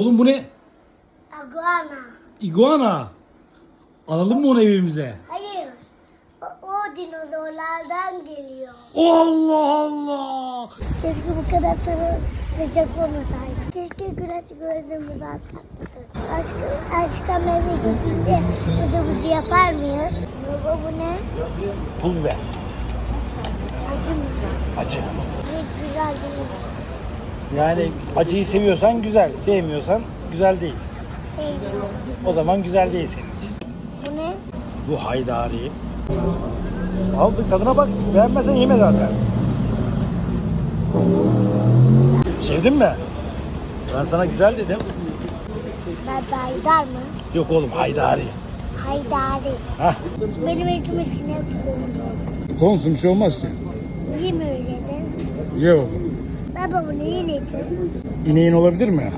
Oğlum bu ne? Iguana. İguana. Alalım mı onu evimize? Hayır. O, o dinozorlardan geliyor. Allah Allah. Keşke bu kadar sarı sıcak olmasaydı. Keşke güneş gözümüzü alsaktık. Aşk, aşka meyve gidince bıcı bıcı yapar mıyız? Baba bu ne? Pul biber. Acı mı? Acı. Hiç güzel değil. Yani acıyı seviyorsan güzel, sevmiyorsan güzel değil. Sevmiyorum. O zaman güzel değil senin için. Bu ne? Bu haydari. Al bir tadına bak. Beğenmezsen yeme zaten. Sevdin mi? Ben sana güzel dedim. Ben haydar mı? Yok oğlum haydari. Haydari. Hah. Benim elime sinek kondu. Konsum şey olmaz ki. Niye mi öyle de? Ye o. Baba bu neyin eti? İneğin olabilir mi?